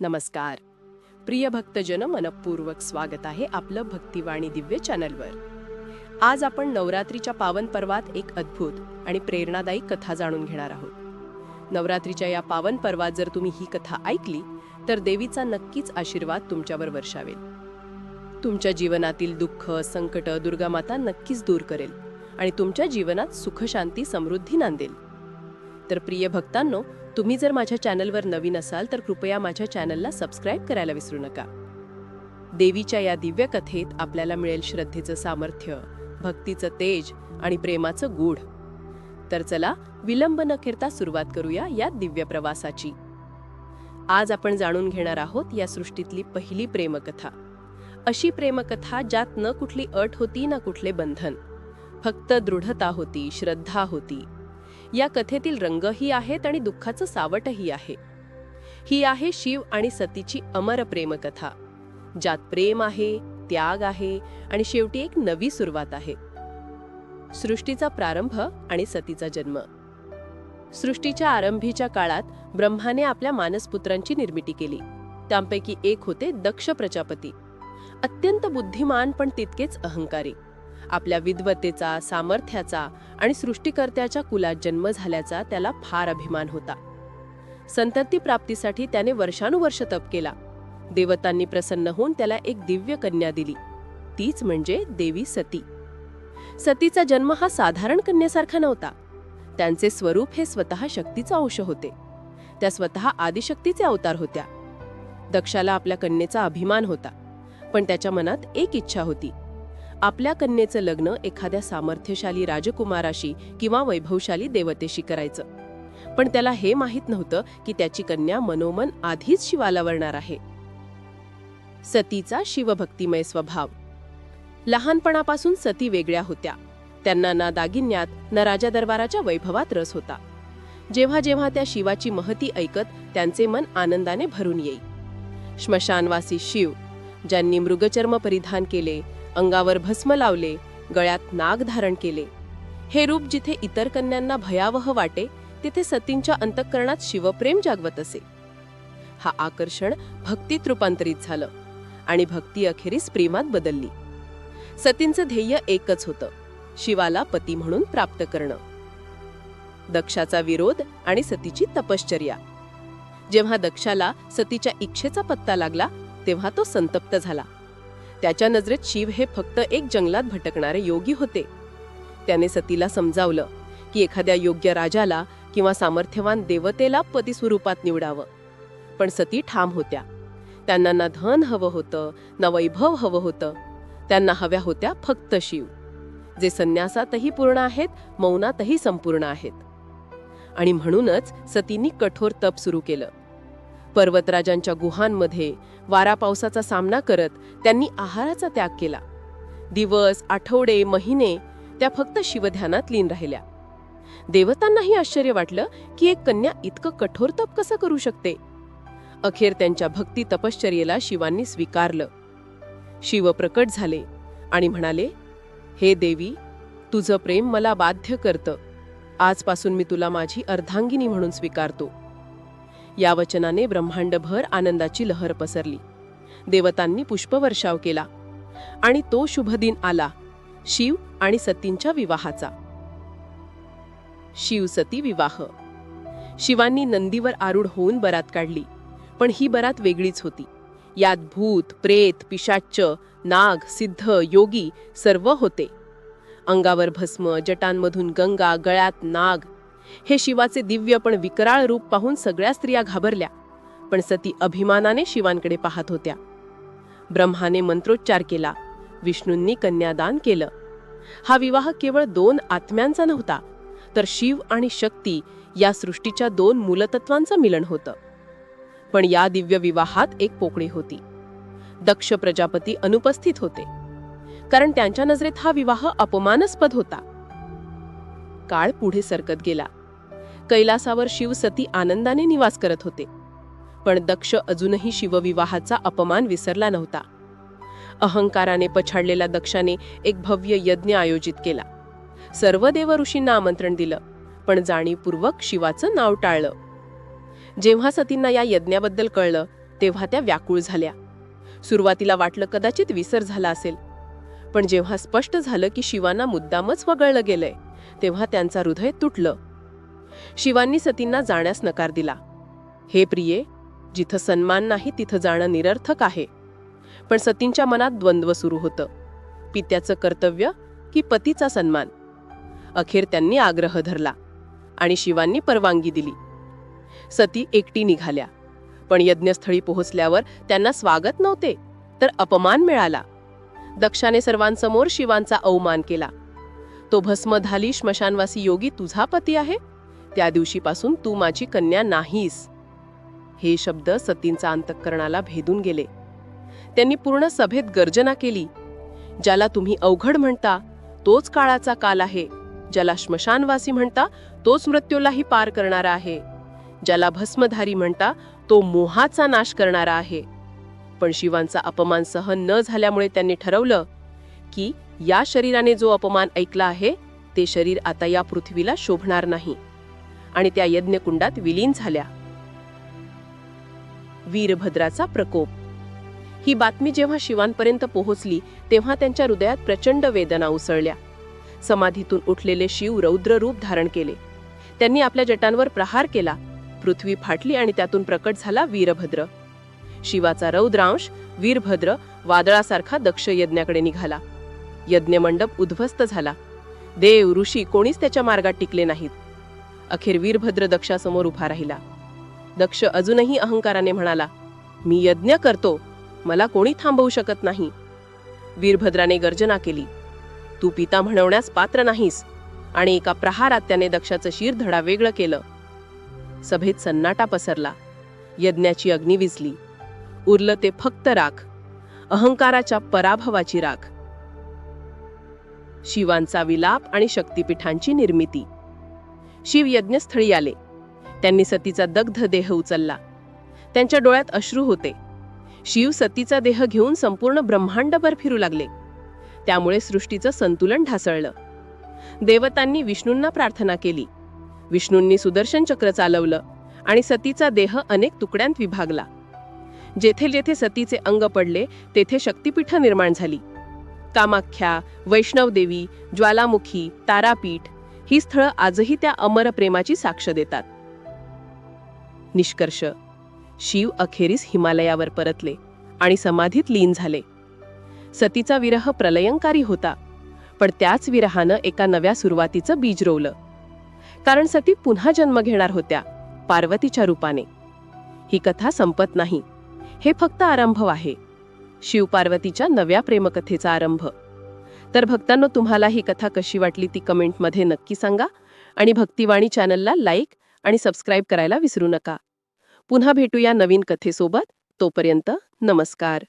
नमस्कार. प्रिय भक्तजन मनपूर्वक स्वागत आहे आपलं भक्तिवाणी दिव्य चॅनलवर. आज आपण नवरात्रीच्या पावन पर्वात एक अद्भुत आणि प्रेरणादायी कथा जाणून घेणार आहोत. नवरात्रीच्या या पावन पर्वात जर तुम्ही ही कथा ऐकली तर देवीचा नक्कीच आशीर्वाद तुमच्यावर वर्षावेल. तुमच्या जीवनातील दुःख संकट दुर्गामाता नक्कीच दूर करेल आणि तुमच्या जीवनात सुखशांती समृद्धी नांदेल. तर प्रिय भक्तांनो तुम्ही जर माझ्या चॅनलवर नवीन असाल तर कृपया माझ्या चॅनलला सबस्क्राईब करायला विसरू नका. देवीच्या या दिव्य कथेत आपल्याला मिळेल श्रद्धेचं सामर्थ्य भक्तीचं तेज आणि प्रेमाचं गूढ. तर चला विलंब न करता सुरुवात करूया या दिव्य प्रवासाची. आज आपण जाणून घेणार आहोत या सृष्टीतली पहिली प्रेमकथा. अशी प्रेमकथा ज्यात न कुठली अट होती ना कुठले बंधन. फक्त दृढता होती श्रद्धा होती. या कथेतील रंगही आहेत आणि दुःखाचं सावटही आहे. ही आहे शिव आणि सतीची अमर प्रेमकथा. ज्यात प्रेम आहे त्याग आहे आणि शेवटी एक नवी सुरुवात आहे. सृष्टीचा प्रारंभ आणि सतीचा जन्म. सृष्टीच्या आरंभीच्या काळात ब्रह्माने आपल्या मानसपुत्रांची निर्मिती केली. त्यांपैकी एक होते दक्ष प्रजापती. अत्यंत बुद्धिमान पण तितकेच अहंकारी. आपल्या विद्वतेचा सामर्थ्याचा आणि सृष्टीकर्त्याच्या कुलात जन्म झाल्याचा त्याला फार अभिमान होता. संतती प्राप्तीसाठी त्याने वर्षानुवर्ष तप केला. देवतांनी प्रसन्न होऊन त्याला एक दिव्य कन्या दिली. तीच म्हणजे देवी सती. सतीचा जन्म हा साधारण कन्यासारखा नव्हता. त्यांचे स्वरूप हे स्वतः शक्तीचं अंश होते. त्या स्वतः आदिशक्तीचे अवतार होत्या. दक्षाला आपल्या कन्येचा अभिमान होता पण त्याच्या मनात एक इच्छा होती. आपल्या कन्येचं लग्न एखाद्या सामर्थ्यशाली राजकुमाराशी किंवा वैभवशाली देवतेशी करायचं. पण त्याला हे माहीत नव्हतं की त्याची कन्या मनोमन आधीच शिवाला वरणार आहे. सतीचा शिवभक्तिमय स्वभाव. लहानपणापासून सती वेगळ्या होत्या. त्यांना ना दागिन्यात ना राजा दरबाराच्या वैभवात रस होता. जेव्हा जेव्हा त्या शिवाची महती ऐकत त्यांचे मन आनंदाने भरून येई. श्मशानवासी शिव ज्यांनी मृगचर्म परिधान केले अंगावर भस्म लावले गळ्यात नाग धारण केले. हे रूप जिथे इतर कन्यांना भयावह वाटे तिथे सतींच्या अंतःकरणात शिवप्रेम जागवत असे. हा आकर्षण भक्तीत रूपांतरित झालं आणि भक्ती अखेरीस प्रेमात बदलली. सतींचं ध्येय एकच होतं शिवाला पती म्हणून प्राप्त करणं. दक्षाचा विरोध आणि सतीची तपश्चर्या. जेव्हा दक्षाला सतीच्या इच्छेचा पत्ता लागला तेव्हा तो संतप्त झाला. त्याच्या नजरेत शिव हे फक्त एक जंगलात भटकणारे योगी होते. त्याने सतीला समजावलं की एखाद्या योग्य राजाला किंवा सामर्थ्यवान देवतेला पती स्वरूपात निवडावं. पण सती ठाम होत्या. त्यांना ना धन हवं होतं ना वैभव हवं होतं. त्यांना हव्या होत्या फक्त शिव. जे संन्यासातही पूर्ण आहेत मौनातही संपूर्ण आहेत. आणि म्हणूनच सतींनी कठोर तप सुरू केलं. पर्वतराजांच्या गुहांमध्ये वारा पावसाचा सामना करत त्यांनी आहाराचा त्याग केला. दिवस आठवडे महिने त्या फक्त शिवध्यानात लीन राहिल्या. देवतांनाही आश्चर्य वाटलं की एक कन्या इतकं कठोर तप कसं करू शकते? अखेर त्यांच्या भक्ती तपश्चर्येला शिवांनी स्वीकारलं. शिव प्रकट झाले आणि म्हणाले हे देवी तुझं प्रेम मला बाध्य करतं. आजपासून मी तुला माझी अर्धांगिनी म्हणून स्वीकारतो. या वचनाने ब्रह्मांडभर आनंदाची लहर पसरली. देवतांनी पुष्पवर्षाव केला आणि तो शुभ दिन आला शिव आणि सतींच्या विवाहाचा. शिव सती विवाह. शिवांनी नंदीवर आरूढ होऊन बरात काढली पण ही बरात वेगळीच होती. यात भूत प्रेत पिशाच्च नाग सिद्ध योगी सर्व होते. अंगावर भस्म जटांमधून गंगा गळ्यात नाग हे शिवाचे दिव्य पण विकराळ रूप पाहून सगळ्या स्त्रिया घाबरल्या पण सती अभिमानाने शिवांकडे पाहत होत्या. ब्रह्माने मंत्रोच्चार केला विष्णूंनी कन्यादान केलं. हा विवाह केवळ दोन आत्म्यांचा नव्हता तर शिव आणि शक्ती या सृष्टीच्या दोन मूलतत्वांचं मिलन होतं. पण या दिव्य विवाहात एक पोकळी होती. दक्ष प्रजापती अनुपस्थित होते. कारण त्यांच्या नजरेत हा विवाह अपमानास्पद होता. काळ पुढे सरकत गेला. कैलासावर शिव सती आनंदाने निवास करत होते. पण दक्ष अजूनही शिवविवाहाचा अपमान विसरला नव्हता. अहंकाराने पछाडलेल्या दक्षाने एक भव्य यज्ञ आयोजित केला. सर्व देव ऋषींना आमंत्रण दिलं पण जाणीवपूर्वक शिवाचं नाव टाळलं. जेव्हा सतींना या यज्ञाबद्दल कळलं तेव्हा त्या व्याकुळ झाल्या. सुरुवातीला वाटलं कदाचित विसर झाला असेल. पण जेव्हा स्पष्ट झालं की शिवांना मुद्दामच वगळलं गेलंय तेव्हा त्यांचा हृदय तुटलं. शिवांनी सतींना जाण्यास नकार दिला. हे प्रिये जिथं सन्मान नाही तिथं जाणं निरर्थक आहे. पण सतींच्या मनात द्वंद्व सुरू होतं. पित्याचं कर्तव्य की पतीचा सन्मान. अखेर त्यांनी आग्रह धरला आणि शिवांनी परवानगी दिली. सती एकटी निघाल्या. पण यज्ञस्थळी पोहोचल्यावर त्यांना स्वागत नव्हते तर अपमान मिळाला. दक्षाने सर्वांसमोर शिवांचा अवमान केला. तो भस्मधाली श्मशानवासी योगी तुझा पती आहे? त्या दिवशीपासून तू माझी कन्या नाहीस. हे शब्द सतींचा अंतःकरणाला भेदून गेले. त्यांनी पूर्ण सभेत गर्जना केली. ज्याला तुम्ही अवघड म्हणता तोच काळाचा काल आहे. ज्याला श्मशानवासी म्हणता तोच मृत्यूलाही पार करणारा आहे. ज्याला भस्मधारी म्हणता तो मोहाचा नाश करणारा आहे. पण शिवांचा अपमान सहन न झाल्यामुळे त्यांनी ठरवलं की या शरीराने जो अपमान ऐकला आहे ते शरीर आता या पृथ्वीला शोभणार नाही. आणि त्या यज्ञकुंडात विलीन झाल्या. वीरभद्राचा प्रकोप. ही बातमी जेव्हा शिवांपर्यंत पोहोचली तेव्हा त्यांच्या हृदयात प्रचंड वेदना उसळल्या. समाधीतून उठलेले शिव रौद्र रूप धारण केले. त्यांनी आपल्या जटांवर प्रहार केला. पृथ्वी फाटली आणि त्यातून प्रकट झाला वीरभद्र. शिवाचा रौद्रांश वीरभद्र वादळासारखा दक्ष यज्ञाकडे निघाला. यज्ञमंडप उद्ध्वस्त झाला. देव ऋषी कोणीच त्याच्या मार्गात टिकले नाहीत. अखेर वीरभद्र दक्षासमोर उभा राहिला. दक्ष अजूनही अहंकाराने म्हणाला मी यज्ञ करतो मला कोणी थांबवू शकत नाही. वीरभद्राने गर्जना केली तू पिता म्हणवण्यास पात्र नाहीस. आणि एका प्रहारात त्याने दक्षाचं शिर धडा वेगळं केलं. सभेत सन्नाटा पसरला यज्ञाची अग्नी विजली. उरलं ते फक्त राख अहंकाराच्या पराभवाची राख. शिवांचा विलाप आणि शक्तिपीठांची निर्मिती. शिव यज्ञस्थळी आले. त्यांनी सतीचा दग्ध देह उचलला. त्यांच्या डोळ्यात अश्रू होते. शिव सतीचा देह घेऊन संपूर्ण ब्रह्मांडभर फिरू लागले. त्यामुळे सृष्टीचं संतुलन ढासळलं. देवतांनी विष्णूंना प्रार्थना केली. विष्णूंनी सुदर्शन चक्र चालवलं आणि सतीचा देह अनेक तुकड्यांत विभागला. जेथे जेथे सतीचे अंग पडले तेथे शक्तिपीठ निर्माण झाली. कामाख्या वैष्णवदेवी ज्वालामुखी तारापीठ ही स्थळं आजही त्या अमर प्रेमाची साक्ष देतात. निष्कर्ष. शिव अखेरीस हिमालयावर परतले आणि समाधीत लीन झाले. सतीचा विरह प्रलयंकारी होता पण त्याच विरहानं एका नव्या सुरुवातीचं बीज रोवलं. कारण सती पुन्हा जन्म घेणार होत्या पार्वतीच्या रूपाने. ही कथा संपत नाही. हे फक्त आरंभ आहे. शिव पार्वतीच्या नव्या प्रेमकथेचा आरंभ. तर भक्तांनो तुम्हाला ही कथा कशी वाटली ती कमेंटमध्ये नक्की सांगा आणि भक्तिवाणी चॅनलला लाईक आणि सबस्क्राईब करायला विसरू नका. पुन्हा भेटूया नवीन कथेसोबत. तोपर्यंत नमस्कार.